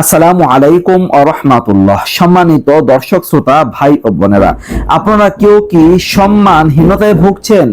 আসসালামু আলাইকুম রহমাতুল্লাহ। সম্মানিত দর্শক, শ্রোতা, ভাই ও বোনেরা, আপনারা কেউ কি সম্মানহীনতায় ভুগছেন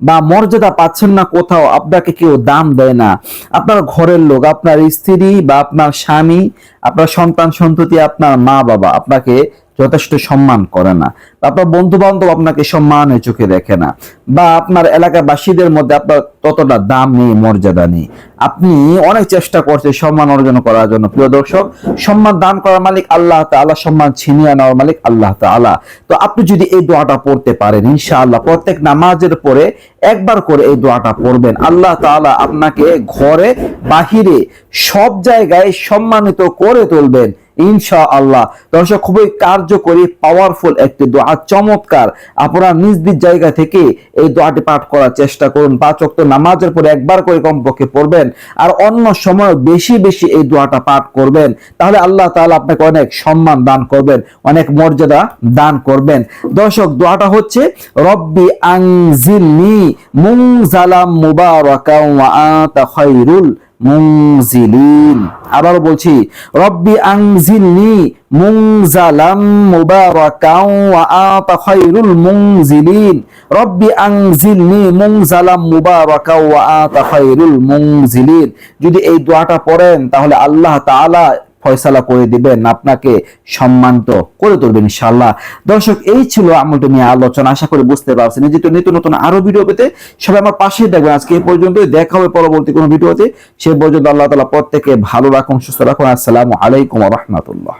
বা মর্যাদা পাচ্ছেন না কোথাও? আপনাকে কেউ দাম দেয় না। আপনার ঘরের লোক, আপনার স্ত্রী বা আপনার স্বামী, আপনার সন্তান, সন্ততি, আপনার মা বাবা আপনাকে যথেষ্ট সম্মান করে না। আপনার বন্ধু বান্ধব আপনাকে সম্মানের চোখে দেখে না। বা আপনার এলাকাবাসীদের মধ্যে আপনার ততটা দাম নেই, মর্যাদা নেই। আপনি অনেক চেষ্টা করছেন সম্মান অর্জন করার জন্য। প্রিয় দর্শক, সম্মান দান করার মালিক আল্লাহ তাআলা, সম্মান ছিনিয়ে নেওয়ার মালিক আল্লাহ তাআলা। তো আপনি যদি এই দোয়াটা পড়তে পারেন, ইনশাআল্লাহ প্রত্যেক নামাজের পরে একবার করে এই দোয়াটা পড়বেন। আল্লাহ তাআলা আপনাকে ঘরে, বাহিরে সব জায়গায় সম্মানিত করে তুলবেন। ইনশা আল্লাহ দর্শক, খুবই কার্যকরী পাওয়ারফুল একটি দোয়া। চমৎকার। আপনারা নিজ নিজ জায়গা থেকে এই দোয়াটি পাঠ করার চেষ্টা করুন। পাঁচ ওয়াক্ত নামাজের পরে একবার করে কমপক্ষে পড়বেন আর অন্য সময় বেশি বেশি এই দোয়াটা পাঠ করবেন। তাহলে আল্লাহ তাহলে আপনাকে অনেক সম্মান দান করবেন, অনেক মর্যাদা দান করবেন। দর্শক, দোয়াটা হচ্ছে, রব্বি আনজিলনি মুনজালাম মুবারাকাও ওয়া আতা খায়রুল মুনজিলিন। আবার বলছি, রব্বি আনজিলনি মুনজালাম মুবারাকাও ওয়া আতা খায়রুল মুনজিলিন। রব্বি আনজিলনি মুনজালাম মুবারাকাও ওয়া আতা খায়রুল মুনজিলিন। যদি এই দোয়াটা পড়েন, তাহলে আল্লাহ তাআলা ফয়সালা করে দিবেন, আপনাকে সম্মানিত করে তুলবেন ইনশাআল্লাহ। দর্শক, এই ছিল আমলটা নিয়ে আলোচনা। আশা করি বুঝতে পারছেন। যে নিত্য নতুন আরও ভিডিও পেতে সবাই আমার পাশে দেখবেন আজকে এই পর্যন্ত দেখা হবে পরবর্তী কোনো ভিডিওতে। সে পর্যন্ত আল্লাহ তাআলা প্রত্যেকে ভালো রাখুন, সুস্থ রাখুন। আসসালামু আলাইকুম রাহমাতুল্লাহ।